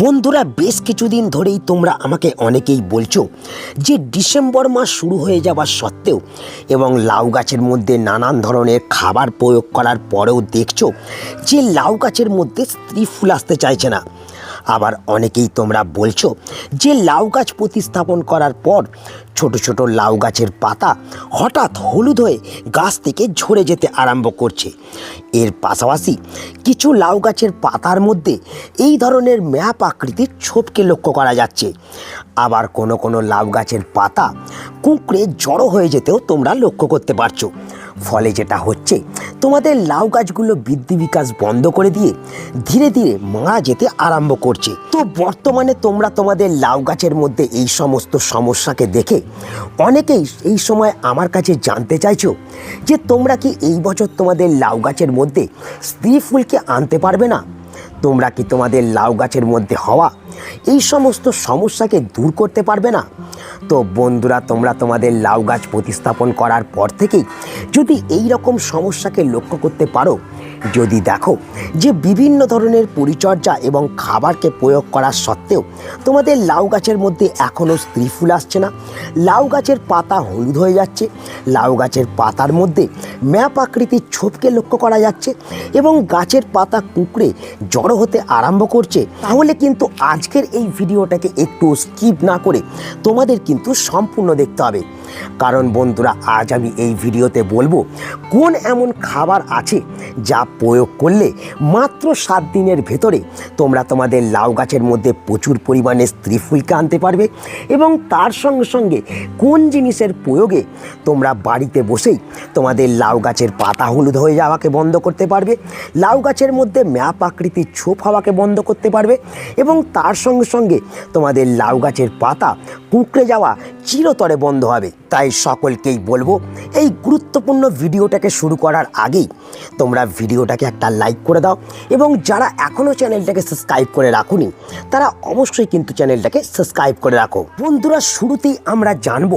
বন্ধুরা, বেশ কিছুদিন ধরেই তোমরা আমাকে অনেকেই বলছো যে ডিসেম্বর মাস শুরু হয়ে যাবার সত্ত্বেও এবং লাউ গাছের মধ্যে নানান ধরনের খাবার প্রয়োগ করার পরেও দেখছ যে লাউ গাছের মধ্যে স্ত্রী ফুল আসতে চাইছে না। আবার অনেকেই তোমরা বলছো যে লাউ গাছ প্রতিস্থাপন করার পর ছোট ছোট লাউ গাছের পাতা হঠাৎ হলুদ হয়ে গাছ থেকে ঝরে যেতে আরম্ভ করছে। এর পাশাপাশি কিছু লাউ গাছের পাতার মধ্যে এই ধরনের ম্যাপ আকৃতির ছোপকে লক্ষ্য করা যাচ্ছে। আবার কোনো কোনো লাউ গাছের পাতা কুঁকড়ে জড়ো হয়ে যেতেও তোমরা লক্ষ্য করতে পারছ। ফলে যেটা হচ্ছে, তোমাদের লাউ গাছগুলো বৃদ্ধি বিকাশ বন্ধ করে দিয়ে ধীরে ধীরে মারা যেতে আরম্ভ করছে। তো বর্তমানে তোমরা তোমাদের লাউ গাছের মধ্যে এই সমস্ত সমস্যাকে দেখে অনেকেই এই সময় আমার কাছে জানতে চাইছো যে তোমরা কি এই বছর তোমাদের লাউ গাছের মধ্যে স্ত্রী ফুলকে আনতে পারবে না? তোমরা কি তোমাদের লাউ গাছের মধ্যে হওয়া? এই সমস্ত সমস্যাকে দূর করতে পারবে না। তো বন্ধুরা, তোমরা তোমাদের লাউ গাছ প্রতিস্থাপন করার পর থেকেই যদি এই রকম সমস্যাকে লক্ষ্য করতে পারো যদি দেখো যে বিভিন্ন ধরনের পরিচর্যা এবং খাবারকে প্রয়োগ করার সত্ত্বেও তোমাদের লাউ গাছের মধ্যে এখনও স্ত্রী ফুল আসছে না। লাউ গাছের পাতা হলুদ হয়ে যাচ্ছে। লাউ গাছের পাতার মধ্যে ম্যাপ আকৃতির ছোপকে লক্ষ্য করা যাচ্ছে এবং গাছের পাতা কুঁকড়ে জড়ো হতে আরম্ভ করছে। তাহলে কিন্তু আজকের এই ভিডিওটাকে একটু স্কিপ না করে তোমাদের কিন্তু সম্পূর্ণ দেখতে হবে। কারণ বন্ধুরা, আজ আমি এই ভিডিওতে বলব, কোন এমন খাবার আছে যা প্রয়োগ করলে মাত্র সাত দিনের ভেতরে তোমরা তোমাদের লাউ গাছের মধ্যে প্রচুর পরিমাণে স্ত্রী ফুলকে আনতে পারবে এবং তার সঙ্গে সঙ্গে কোন জিনিসের প্রয়োগে তোমরা বাড়িতে বসেই তোমাদের লাউ গাছের পাতা হলুদ হয়ে যাওয়াকে বন্ধ করতে পারবে, লাউ গাছের মধ্যে ম্যাপ আকৃতির ছোপ হওয়াকে বন্ধ করতে পারবে এবং তার সঙ্গে সঙ্গে তোমাদের লাউ গাছের পাতা কুঁকড়ে যাওয়া চিরতরে বন্ধ হবে। তাই সকলকেই বলব, এই গুরুত্বপূর্ণ ভিডিওটাকে শুরু করার আগেই তোমরা ভিডিওটাকে একটা লাইক করে দাও এবং যারা এখনও চ্যানেলটাকে সাবস্ক্রাইব করে রাখুনি, তারা অবশ্যই কিন্তু চ্যানেলটাকে সাবস্ক্রাইব করে রাখো। বন্ধুরা, শুরুতেই আমরা জানব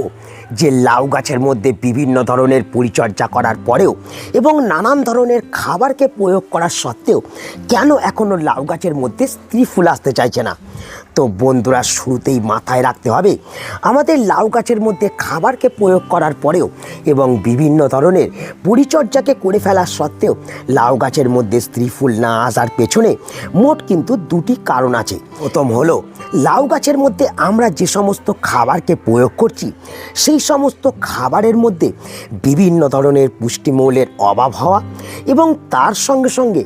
যে লাউ গাছের মধ্যে বিভিন্ন ধরনের পরিচর্যা করার পরেও এবং নানান ধরনের খাবারকে প্রয়োগ করার সত্ত্বেও কেন এখনও লাউ গাছের মধ্যে স্ত্রী ফুল আসতে চাইছে না? তো বন্ধুরা, শুরুতেই মাথায় রাখতে হবে, আমাদের লাউ গাছের মধ্যে খাবারকে প্রয়োগ করার পরেও এবং বিভিন্ন ধরনের পরিচর্যাকে করে ফেলার সত্ত্বেও লাউ গাছের মধ্যে স্ত্রী ফুল না আসার পেছনে মোট কিন্তু দুটি কারণ আছে। প্রথম হলো, লাউ গাছের মধ্যে আমরা যে সমস্ত খাবারকে প্রয়োগ করছি, সেই সমস্ত খাবারের মধ্যে বিভিন্ন ধরনের পুষ্টিমৌলের অভাব হওয়া এবং তার সঙ্গে সঙ্গে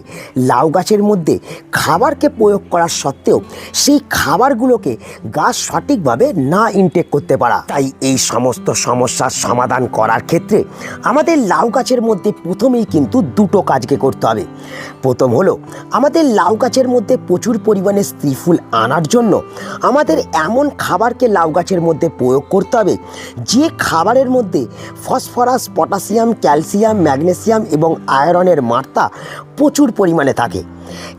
লাউ গাছের মধ্যে খাবারকে প্রয়োগ করার সত্ত্বেও সেই খাবারগুলোকে গাছ সঠিকভাবে না ইনটেক করতে পারা। তাই এই সমস্ত সমস্যার সমাধান করার ক্ষেত্রে আমাদের লাউ গাছের মধ্যে প্রথমেই কিন্তু দুটো কাজকে করতে হবে। প্রথম হলো আমাদের লাউ গাছের মধ্যে প্রচুর পরিমাণে স্ত্রী ফুল আনার জন্য আমাদের এমন খাবারকে লাউ গাছের মধ্যে প্রয়োগ করতে হবে, যে খাবারের মধ্যে ফসফরাস, পটাশিয়াম, ক্যালসিয়াম, ম্যাগনেসিয়াম এবং আয়রনের মাত্রা প্রচুর পরিমাণে থাকে।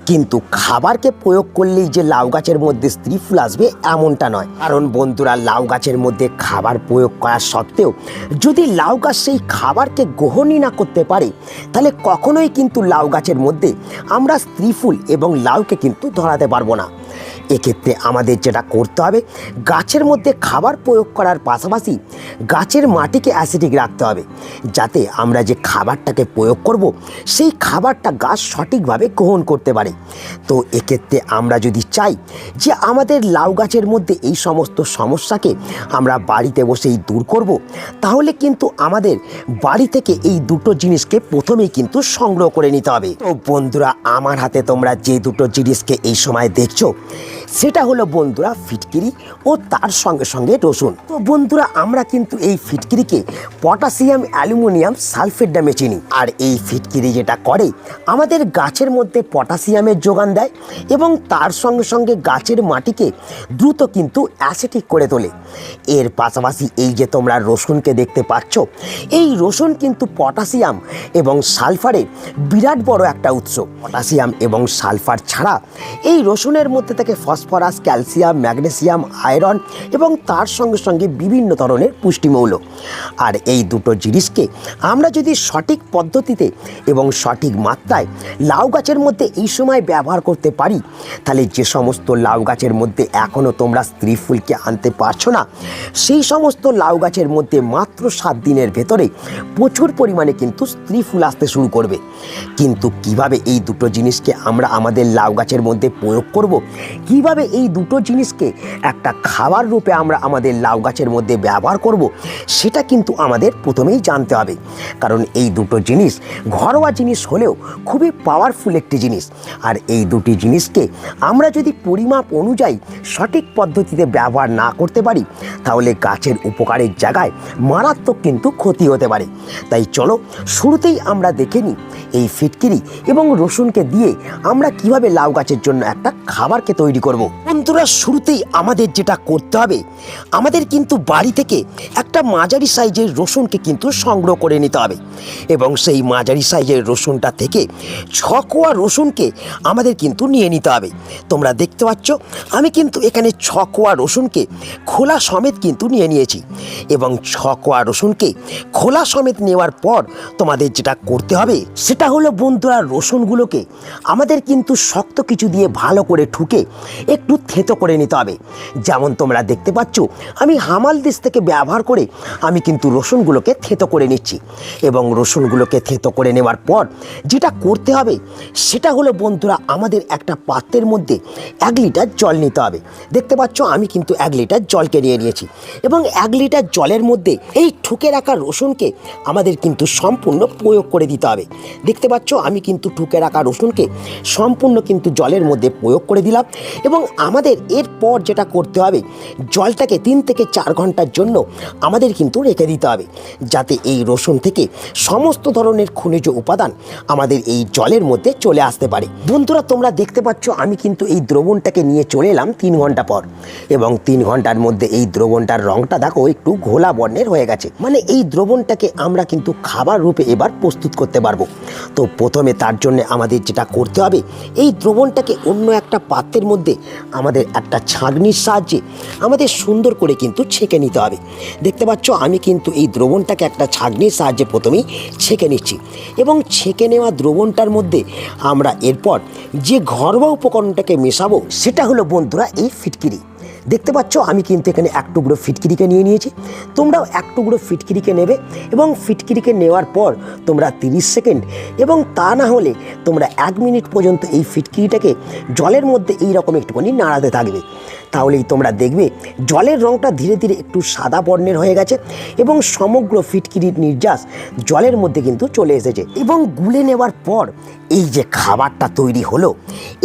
কিন্তু খাবারকে প্রয়োগ করলেই যে লাউ গাছের মধ্যে স্ত্রী ফুল আসবে এমনটা নয়। কারণ বন্ধুরা, লাউ গাছের মধ্যে খাবার প্রয়োগ করার সত্ত্বেও যদি লাউ গাছ সেই খাবারকে গ্রহণই না করতে পারে, তাহলে কখনোই কিন্তু লাউ গাছের মধ্যে আমরা স্ত্রী ফুল এবং লাউকে কিন্তু ধরাতে পারব না। এক্ষেত্রে আমাদের যেটা করতে হবে, গাছের মধ্যে খাবার প্রয়োগ করার পাশাপাশি গাছের মাটিকে অ্যাসিডিক রাখতে হবে, যাতে আমরা যে খাবারটাকে প্রয়োগ করব, সেই খাবারটা গাছ সঠিকভাবে গ্রহণ করতে পারে। তো এক্ষেত্রে আমরা যদি চাই যে আমাদের লাউ গাছের মধ্যে এই সমস্ত সমস্যাকে আমরা বাড়িতে বসেই দূর করব, তাহলে কিন্তু আমাদের বাড়ি থেকে এই দুটো জিনিসকে প্রথমেই কিন্তু সংগ্রহ করে নিতে হবে। তো বন্ধুরা, আমার হাতে তোমরা যে দুটো জিনিসকে এই সময় দেখছ Yeah. সেটা হলো বন্ধুরা ফিটকিরি ও তার সঙ্গে সঙ্গে রসুন। তো বন্ধুরা, আমরা কিন্তু এই ফিটকিরিকে পটাশিয়াম, অ্যালুমিনিয়াম, সালফেট নামে চিনি। আর এই ফিটকিরি যেটা করে, আমাদের গাছের মধ্যে পটাশিয়ামের যোগান দেয় এবং তার সঙ্গে সঙ্গে গাছের মাটিকে দ্রুত কিন্তু অ্যাসিটিক করে তোলে। এর পাশাপাশি এই যে তোমরা রসুনকে দেখতে পাচ্ছ, এই রসুন কিন্তু পটাশিয়াম এবং সালফারের বিরাট বড় একটা উৎস। পটাশিয়াম এবং সালফার ছাড়া এই রসুনের মধ্যে থেকে ফস ফসফরাস, ক্যালসিয়াম, ম্যাগনেসিয়াম, আয়রন এবং তার সঙ্গে সঙ্গে বিভিন্ন ধরনের পুষ্টিমৌল। আর এই দুটো জিনিসকে আমরা যদি সঠিক পদ্ধতিতে এবং সঠিক মাত্রায় লাউ গাছের মধ্যে এই সময় ব্যবহার করতে পারি, তাহলে যে সমস্ত লাউ গাছের মধ্যে এখনও তোমরা স্ত্রী ফুলকে আনতে পারছ না, সেই সমস্ত লাউ গাছের মধ্যে মাত্র সাত দিনের ভেতরে প্রচুর পরিমাণে কিন্তু স্ত্রী ফুল আসতে শুরু করবে। কিন্তু কীভাবে এই দুটো জিনিসকে আমরা আমাদের লাউ গাছের মধ্যে প্রয়োগ করব, কীভাবে এই দুটো জিনিসকে একটা খাবার রূপে আমরা আমাদের লাউ গাছের মধ্যে ব্যবহার করব, সেটা কিন্তু আমাদের প্রথমেই জানতে হবে। কারণ এই দুটো জিনিস ঘরোয়া জিনিস হলেও খুবই পাওয়ারফুল একটি জিনিস। আর এই দুটি জিনিসকে আমরা যদি পরিমাপ অনুযায়ী সঠিক পদ্ধতিতে ব্যবহার না করতে পারি, তাহলে গাছের উপকারের জায়গায় মারাত্মক কিন্তু ক্ষতি হতে পারে। তাই চলো শুরুতেই আমরা দেখে নিই এই ফিটকিরি এবং রসুনকে দিয়ে আমরা কীভাবে লাউ গাছের জন্য একটা খাবারকে তৈরি করব। বন্ধুরা, শুরুতেই আমাদের যেটা করতে হবে, আমাদের কিন্তু বাড়ি থেকে একটা মাঝারি সাইজের রসুনকে কিন্তু সংগ্রহ করে নিতে হবে। এবং সেই মাঝারি সাইজের রসুনটা থেকে ছ কোয়া রসুনকে আমাদের কিন্তু নিয়ে নিতে হবে। তোমরা দেখতে পাচ্ছ, আমি কিন্তু এখানে ছ কোয়া রসুনকে খোলা সমেত কিন্তু নিয়ে নিয়েছি। এবং ছ কোয়া রসুনকে খোলা সমেত নেওয়ার পর তোমাদের যেটা করতে হবে, সেটা হলো বন্ধুরা, রসুনগুলোকে আমাদের কিন্তু শক্ত কিছু দিয়ে ভালো করে ঠুকে একটু থেতো করে নিতে হবে। যেমন তোমরা দেখতে পাচ্ছ, আমি হামাল দিস থেকে ব্যবহার করে আমি কিন্তু রসুনগুলোকে থেতো করে নিচ্ছি। এবং রসুনগুলোকে থেতো করে নেওয়ার পর যেটা করতে হবে, সেটা হলো বন্ধুরা আমাদের একটা পাত্রের মধ্যে এক লিটার জল নিতে হবে। দেখতে পাচ্ছ, আমি কিন্তু এক লিটার জলকে নিয়ে নিয়েছি। এবং এক লিটার জলের মধ্যে এই ঠুকে রাখা রসুনকে আমাদের কিন্তু সম্পূর্ণ প্রয়োগ করে দিতে হবে। দেখতে পাচ্ছ, আমি কিন্তু ঠুকে রাখা রসুনকে সম্পূর্ণ কিন্তু জলের মধ্যে প্রয়োগ করে দিলাম। এবং আমাদের এরপর যেটা করতে হবে, জলটাকে তিন থেকে চার ঘণ্টার জন্য আমাদের কিন্তু রেখে দিতে হবে। যাতে এই রসুন থেকে সমস্ত ধরনের খনিজ উপাদান আমাদের এই জলের মধ্যে চলে আসতে পারে। বন্ধুরা, তোমরা দেখতে পাচ্ছ, আমি কিন্তু এই দ্রবণটাকে নিয়ে চলে এলাম তিন ঘণ্টা পর। এবং তিন ঘণ্টার মধ্যে এই দ্রবণটার রংটা দেখো, একটু ঘোলা বর্ণের হয়ে গেছে। মানে এই দ্রবণটাকে আমরা কিন্তু খাবার রূপে এবার প্রস্তুত করতে পারব। তো প্রথমে তার জন্য আমাদের যেটা করতে হবে, এই দ্রবণটাকে অন্য একটা পাত্রের মধ্যে আমাদের একটা ছাঁকনির সাহায্যে আমাদের সুন্দর করে কিন্তু ছেঁকে নিতে হবে। দেখতে পাচ্ছ, আমি কিন্তু এই দ্রবণটাকে একটা ছাঁকনির সাহায্যে প্রথমেই ছেঁকে নিচ্ছি এবং ছেঁকে নেওয়া দ্রবণটার মধ্যে আমরা এরপর যে ঘরোয়া উপকরণটাকে মেশাবো, সেটা হলো বন্ধুরা এই ফিটকিরি। দেখতে পাচ্ছ, আমি কিন্তু এখানে এক টুকরো ফিটকিরিকে নিয়ে নিয়েছি। তোমরাও এক টুকরো ফিটকিরিকে নেবে এবং ফিটকিরিকে নেওয়ার পর তোমরা তিরিশ সেকেন্ড এবং তা না হলে তোমরা এক মিনিট পর্যন্ত এই ফিটকিরিটাকে জলের মধ্যে এই রকম একটুখানি নাড়াতে থাকবে। তাহলেই তোমরা দেখবে জলের রঙটা ধীরে ধীরে একটু সাদা বর্ণের হয়ে গেছে এবং সমগ্র ফিটকিরির নির্যাস জলের মধ্যে কিন্তু চলে এসেছে। এবং গুলে নেওয়ার পর এই যে খাবারটা তৈরি হলো,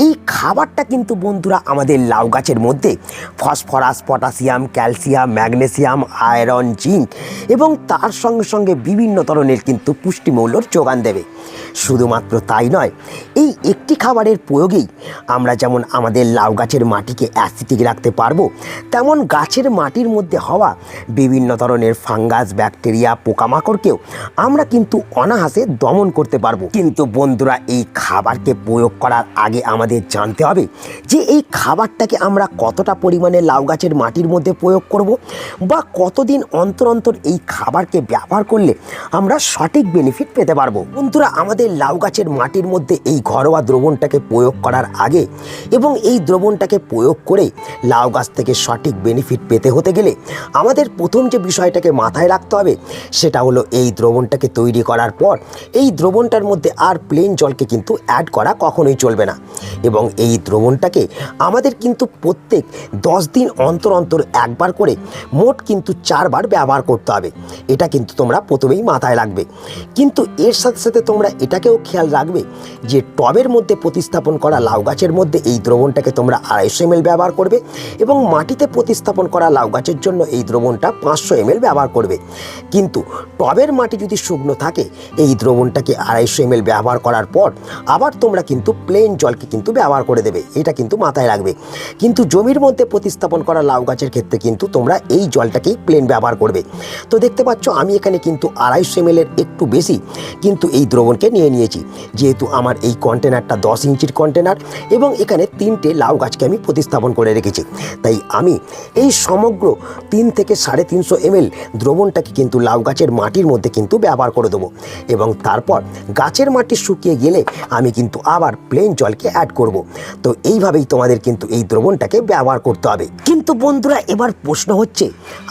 এই খাবারটা কিন্তু বন্ধুরা আমাদের লাউ গাছের মধ্যে phosphorus, potassium, calcium, magnesium, iron, zinc এবং তার সঙ্গে সঙ্গে বিভিন্ন ধরনের কিন্তু পুষ্টিমৌলর যোগান দেবে। শুধুমাত্র তাই নয়, এই একটি খাবারের প্রয়োগেই আমরা যেমন আমাদের লাউ গাছের মাটিকে অ্যাসিটিক রাখতে পারব, তেমন গাছের মাটির মধ্যে হওয়া বিভিন্ন ধরনের ফাঙ্গাস ব্যাকটেরিয়া পোকামাকড়কেও আমরা কিন্তু অনাহাসে দমন করতে পারব। কিন্তু বন্ধুরা, এই খাবারকে প্রয়োগ করার আগে আমাদের জানতে হবে যে এই খাবারটাকে আমরা কতটা পরিমাণে লাউ গাছের মাটির মধ্যে প্রয়োগ করব বা কতদিন অন্তর অন্তর এই খাবারকে ব্যবহার করলে আমরা সঠিক বেনিফিট পেতে পারব। বন্ধুরা, আমাদের লাউ গাছের মাটির মধ্যে এই ঘরোয়া দ্রবণটাকে প্রয়োগ করার আগে এবং এই দ্রবণটাকে প্রয়োগ করে লাউ গাছ থেকে সঠিক বেনিফিট পেতে হতে গেলে আমাদের প্রথম যে বিষয়টাকে মাথায় রাখতে হবে সেটা হলো এই দ্রবণটাকে তৈরি করার পর এই দ্রবণটার মধ্যে আর প্লেন জলকে কিন্তু অ্যাড করা কখনোই চলবে না। এবং এই দ্রবণটাকে আমাদের কিন্তু প্রত্যেক দশ দিন অন্তর অন্তর একবার করে মোট কিন্তু চারবার ব্যবহার করতে হবে। এটা কিন্তু তোমরা প্রথমেই মাথায় রাখবে। কিন্তু এর সাথে সাথে তোমরা এটাকেও খেয়াল রাখবে যে টবের মধ্যে প্রতিস্থাপন করা লাউ গাছের মধ্যে এই দ্রবণটাকে তোমরা আড়াইশো এমএল ব্যবহার করবে এবং মাটিতে প্রতিস্থাপন করা লাউ গাছের জন্য এই দ্রবণটা পাঁচশো এমএল ব্যবহার করবে। কিন্তু টবের মাটি যদি শুকনো থাকে, এই দ্রবণটাকে আড়াইশো এমএল ব্যবহার করার পর আবার তোমরা কিন্তু প্লেন জলকে কিন্তু ব্যবহার করে দেবে, এটা কিন্তু মাথায় রাখবে। কিন্তু জমির মধ্যে প্রতিস্থাপন করা লাউ গাছের ক্ষেত্রে কিন্তু তোমরা এই জলটাকেই প্লেন ব্যবহার করবে। তো দেখতে পাচ্ছ, আমি এখানে কিন্তু আড়াইশো এর একটু বেশি কিন্তু এই দ্রবণকে নিয়ে নিয়েছি। যেহেতু আমার এই কন্টেনারটা দশ ইঞ্চির কন্টেনার এবং এখানে তিনটে লাউ গাছকে আমি প্রতিস্থাপন করে রেখেছি। তাই আমি এই সমগ্র তিন থেকে সাড়ে তিনশো এমএল দ্রবণটাকে কিন্তু লাউ গাছের মাটির মধ্যে কিন্তু ব্যবহার করে দেবো এবং তারপর গাছের মাটি শুকিয়ে গেলে আমি কিন্তু আবার প্লেন জলকে অ্যাড করব। তো এইভাবেই তোমাদের কিন্তু এই দ্রবণটাকে ব্যবহার করতে হবে। কিন্তু বন্ধুরা, এবার প্রশ্ন হচ্ছে,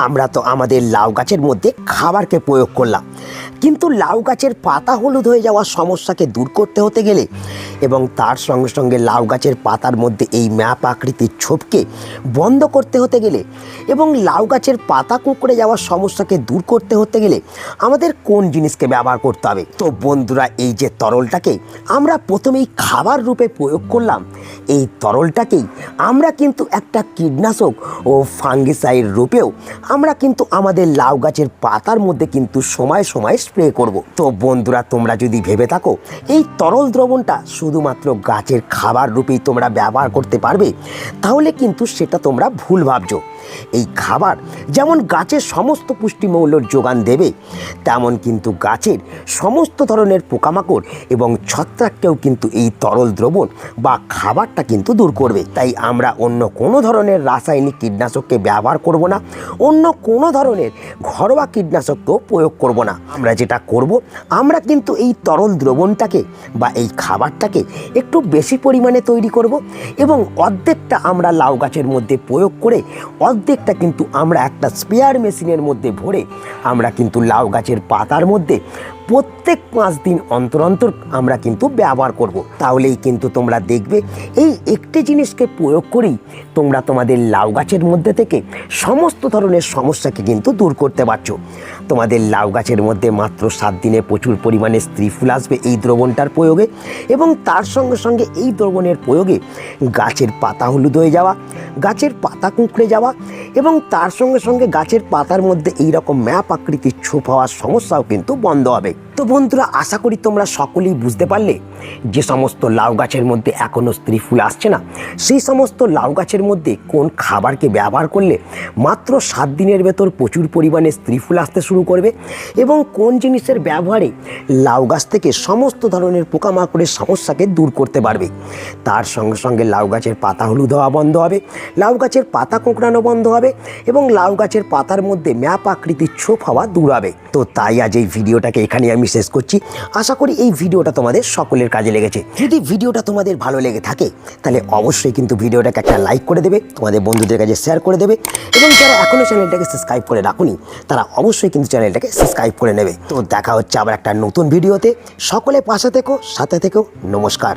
আমরা তো আমাদের লাউ গাছের মধ্যে খাবারকে প্রয়োগ করলাম। কিন্তু লাউ গাছের পাতা হলুদ হয়ে যাওয়ার সমস্যাকে দূর করতে হতে গেলে এবং তার সঙ্গে সঙ্গে লাউ গাছের পাতার মধ্যে এই ম্যাপ আকৃতির ছোপকে বন্ধ করতে হতে গেলে এবং লাউ গাছের পাতা কুঁকড়ে যাওয়ার সমস্যাকে দূর করতে হতে গেলে আমাদের কোন জিনিসকে ব্যবহার করতে হবে? তো বন্ধুরা, এই যে তরলটাকে আমরা প্রথমেই খাবার রূপে প্রয়োগ করলাম। এই তরলটাকেই আমরা কিন্তু একটা কীটনাশক ও ফাঙ্গিসাইড রূপেও আমরা কিন্তু আমাদের লাউ গাছের পাতার মধ্যে কিন্তু সময় সময় স্প্রে করব। তো বন্ধুরা, তোমরা যদি ভেবে থাকো। এই তরল দ্রবণটা শুধুমাত্র গাছের খাবার রূপেই তোমরা ব্যবহার করতে পারবে, তাহলে কিন্তু সেটা তোমরা ভুল ভাবছ। এই খাবার যেমন গাছের সমস্ত পুষ্টিমৌল্যর যোগান দেবে, তেমন কিন্তু গাছের সমস্ত ধরনের পোকামাকড় এবং ছত্রাককেও কিন্তু এই তরল দ্রবণ বা খাবারটা কিন্তু দূর করবে। তাই আমরা অন্য কোনো ধরনের রাসায়নিক কীটনাশককে ব্যবহার করব না, অন্য কোনো ধরনের ঘরোয়া কীটনাশককেও প্রয়োগ করব না। আমরা যেটা করব, আমরা কিন্তু এই তরল দ্রবণটাকে বা এই খাবারটাকে একটু বেশি পরিমাণে তৈরি করব এবং অর্ধেকটা আমরা লাউ গাছের মধ্যে প্রয়োগ করে অর্ধেকটা কিন্তু আমরা একটা স্পেয়ার মেশিনের মধ্যে ভরে আমরা কিন্তু লাউ গাছের পাতার মধ্যে প্রত্যেক পাঁচ দিন অন্তর অন্তর আমরা কিন্তু ব্যবহার করব। তাহলেই কিন্তু তোমরা দেখবে এই একটি জিনিসকে প্রয়োগ করেই তোমরা তোমাদের লাউ গাছের মধ্যে থেকে সমস্ত ধরনের সমস্যাকে কিন্তু দূর করতে পারছ তোমাদের লাউ গাছের মধ্যে মাত্র সাত দিনে প্রচুর পরিমাণে স্ত্রী ফুল আসবে এই দ্রবণটার প্রয়োগে এবং তার সঙ্গে সঙ্গে এই দ্রবণের প্রয়োগে গাছের পাতা হলুদ হয়ে যাওয়া, গাছের পাতা কুঁকড়ে যাওয়া এবং তার সঙ্গে সঙ্গে গাছের পাতার মধ্যে এই রকম ম্যাপ আকৃতির ছোপ হওয়ার সমস্যাও কিন্তু বন্ধ হবে Bye. তো বন্ধুরা, আশা করি তোমরা সকলেই বুঝতে পারলে যে সমস্ত লাউ গাছের মধ্যে এখনও স্ত্রী ফুল আসছে না। সেই সমস্ত লাউ গাছের মধ্যে কোন খাবারকে ব্যবহার করলে মাত্র সাত দিনের ভেতর প্রচুর পরিমাণে স্ত্রী ফুল আসতে শুরু করবে এবং কোন জিনিসের ব্যবহারে লাউ গাছ থেকে সমস্ত ধরনের পোকামাকড়ের সমস্যাকে দূর করতে পারবে। তার সঙ্গে সঙ্গে লাউ গাছের পাতা হলুদ হওয়া বন্ধ হবে, লাউ গাছের পাতা কোঁকড়ানো বন্ধ হবে এবং লাউ গাছের পাতার মধ্যে ম্যাপ আকৃতির ছোপ হওয়া দূর হবে। তো তাই আজ এই ভিডিওটাকে এখানে আমি শেষ করছি। আশা করি এই ভিডিওটা তোমাদের সকলের কাজে লেগেছে। যদি ভিডিওটা তোমাদের ভালো লেগে থাকে, তাহলে অবশ্যই কিন্তু ভিডিওটাকে একটা লাইক করে দেবে, তোমাদের বন্ধুদের কাছে শেয়ার করে দেবে, এবং যারা এখনও চ্যানেলটাকে সাবস্ক্রাইব করে রাখুনি, তারা অবশ্যই কিন্তু চ্যানেলটাকে সাবস্ক্রাইব করে নেবে। তো দেখা হচ্ছে আবার একটা নতুন ভিডিওতে। সকলে পাশে থেকো, সাথে থেকো, নমস্কার।